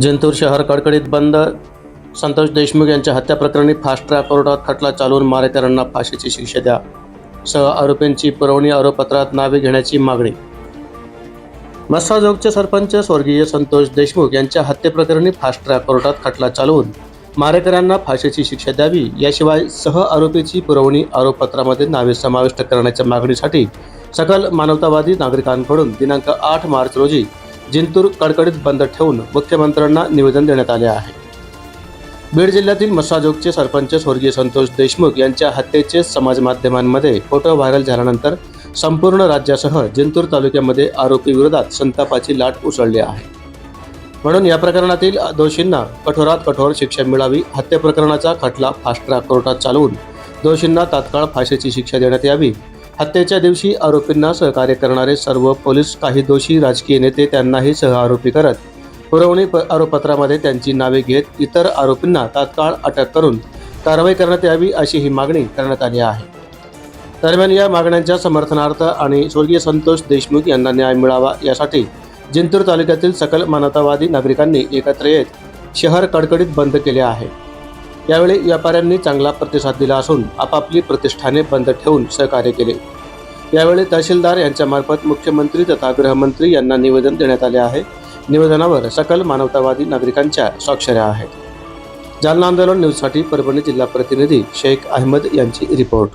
जिंतूर शहर कडकडीत बंद. संतोष देशमुख यांच्या हत्या प्रकरणी फास्ट ट्रॅक कोर्टात खटला चालवून मारेकऱ्यांना फाशीची शिक्षा द्या. सह आरोपींची पुरवणी आरोपपत्रात नावे घेण्याची मागणी. मस्साजोगचे सरपंच स्वर्गीय संतोष देशमुख यांच्या हत्येप्रकरणी फास्ट ट्रॅक कोर्टात खटला चालवून मारेकऱ्यांना फाशीची शिक्षा द्यावी. याशिवाय सह आरोपीची पुरवणी आरोपपत्रामध्ये नावे समाविष्ट करण्याच्या मागणीसाठी सकल मानवतावादी नागरिकांकडून दिनांक आठ मार्च रोजी जिंतूर कडकडीत बंद ठेवून मुख्यमंत्र्यांना निवेदन देण्यात आले आहे. बीड जिल्ह्यातील मसाजोगचे सरपंच स्वर्गीय संतोष देशमुख यांच्या हत्येचे समाज माध्यमांमध्ये फोटो व्हायरल झाल्यानंतर संपूर्ण राज्यासह जिंतूर तालुक्यामध्ये आरोपी विरोधात संतापाची लाट उसळली आहे. म्हणून या प्रकरणातील दोषींना कठोरात कठोर शिक्षा मिळावी हत्या प्रकरणाचा खटला फास्ट ट्रॅक कोर्टात चालवून दोषींना तात्काळ फाशीची शिक्षा देण्यात यावी हत्येच्या दिवशी आरोपींना सहकार्य करणारे सर्व पोलीस काही दोषी राजकीय नेते त्यांनाही सहआरोपी करत पुरवणी प- आरोपपत्रामध्ये त्यांची नावे घेत इतर आरोपींना तात्काळ अटक करून कारवाई करण्यात यावी अशी ही मागणी करण्यात आली आहे. दरम्यान या मागण्यांच्या समर्थनार्थ आणि स्वर्गीय संतोष देशमुख यांना न्याय मिळावा यासाठी जिंतूर तालुक्यातील सकल मानवतावादी नागरिकांनी एकत्र येत शहर कडकडीत बंद केले आहे. यावेळी व्यापाऱ्यांनी चांगला प्रतिसाद दिला असून आपापली प्रतिष्ठाने बंद ठेवून सहकार्य केले. यावेळी तहसीलदार यांच्यामार्फत मुख्यमंत्री तथा गृहमंत्री यांना निवेदन देण्यात आले आहे. निवेदनावर सकल मानवतावादी नागरिकांच्या स्वाक्षऱ्या आहेत. जालना आंदोलन न्यूजसाठी परभणी जिल्हा प्रतिनिधी शेख अहमद यांची रिपोर्ट.